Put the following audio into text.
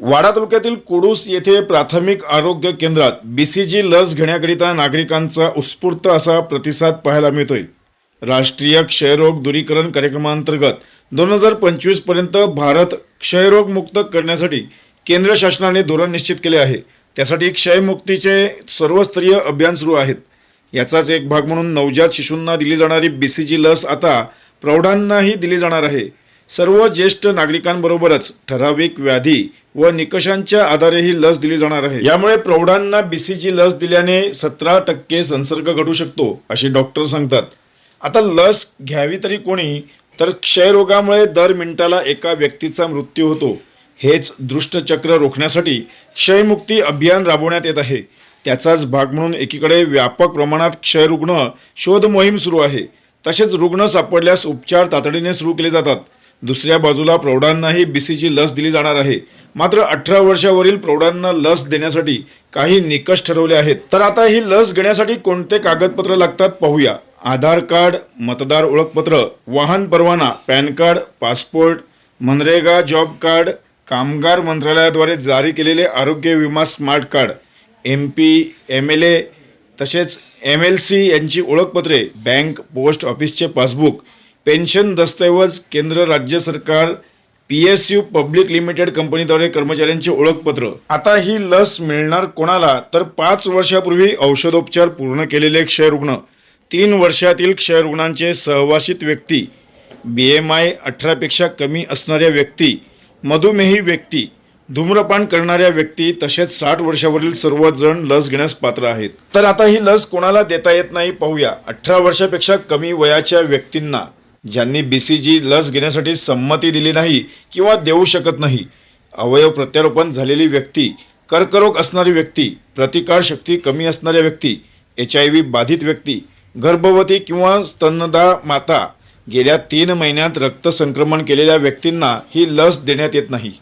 वाडा तालुक्यातील कुडूस येथे प्राथमिक आरोग्य केंद्रात बीसीजी लस घेण्याकरिता नागरिकांचा उत्स्फूर्त असा प्रतिसाद पाहायला मिळतोय. राष्ट्रीय क्षयरोग दूरीकरण कार्यक्रमांतर्गत दोन हजार पंचवीसपर्यंत भारत क्षयरोग मुक्त करण्यासाठी केंद्र शासनाने धोरण निश्चित केले आहे. त्यासाठी क्षयमुक्तीचे सर्वस्तरीय अभियान सुरू आहेत. याचाच एक भाग म्हणून नवजात शिशूंना दिली जाणारी बीसीजी लस आता प्रौढांनाही दिली जाणार आहे. सर्व ज्येष्ठ नागरिकांबरोबरच ठराविक व्याधी व निकषांच्या आधारे ही लस दिली जाणार आहे. यामुळे प्रौढांना बीसीजी लस दिल्याने सतरा टक्के संसर्ग घटू शकतो असे डॉक्टर सांगतात. आता लस घ्यावी तरी कोणी तर क्षयरोगामुळे दर मिनिटाला एका व्यक्तीचा मृत्यू होतो. हेच दृष्टचक्र रोखण्यासाठी क्षयमुक्ती अभियान राबवण्यात येत आहे. त्याचाच भाग म्हणून एकीकडे व्यापक प्रमाणात क्षयरुग्ण शोध मोहीम सुरू आहे. तसेच रुग्ण सापडल्यास उपचार तातडीने सुरू केले जातात. दुसऱ्या बाजूला प्रौढांनाही बीसीची लस दिली जाणार आहे. मात्र अठरा वर्षावरील प्रौढांना लस देण्यासाठी काही निकष ठरवले आहेत. तर आता ही लस घेण्यासाठी कोणते कागदपत्र लागतात पाहूया. आधार कार्ड मतदार ओळखपत्र वाहन परवाना PAN card passport MNREGA job card कामगार मंत्रालयाद्वारे जारी केलेले आरोग्य विमा smart card M P M L A तसेच एम एल सी यांची ओळखपत्रे बँक पोस्ट ऑफिसचे पासबुक पेन्शन दस्तऐवज केंद्र राज्य सरकार P S U public limited कंपनीद्वारे कर्मचाऱ्यांचे ओळखपत्र. आता ही लस मिळणार कोणाला? तर पाच वर्षापूर्वी औषधोपचार पूर्ण केलेले क्षयरुग्ण तीन वर्षातील क्षयरुग्णांचे सहवासित व्यक्ती बी एम आय अठरापेक्षा कमी असणाऱ्या व्यक्ती मधुमेही व्यक्ती धूम्रपान करणाऱ्या व्यक्ती तसेच साठ वर्षावरील सर्वजण लस घेण्यास पात्र आहेत. तर आता ही लस कोणाला देता येत नाही पाहूया. अठरा वर्षापेक्षा कमी वयाच्या व्यक्तींना. ज्यांनी बी सी जी लस घेण्यासाठी संमती दिली नाही किंवा देऊ शकत नाही. अवयव प्रत्यारोपण झालेली व्यक्ती कर्करोग असणारी व्यक्ती प्रतिकारशक्ती कमी असणाऱ्या व्यक्ती एच आय व्ही बाधित व्यक्ती गर्भवती किंवा स्तनदा माता गेल्या तीन महिन्यात रक्त संक्रमण केलेल्या व्यक्तींना ही लस देण्यात येत नाही.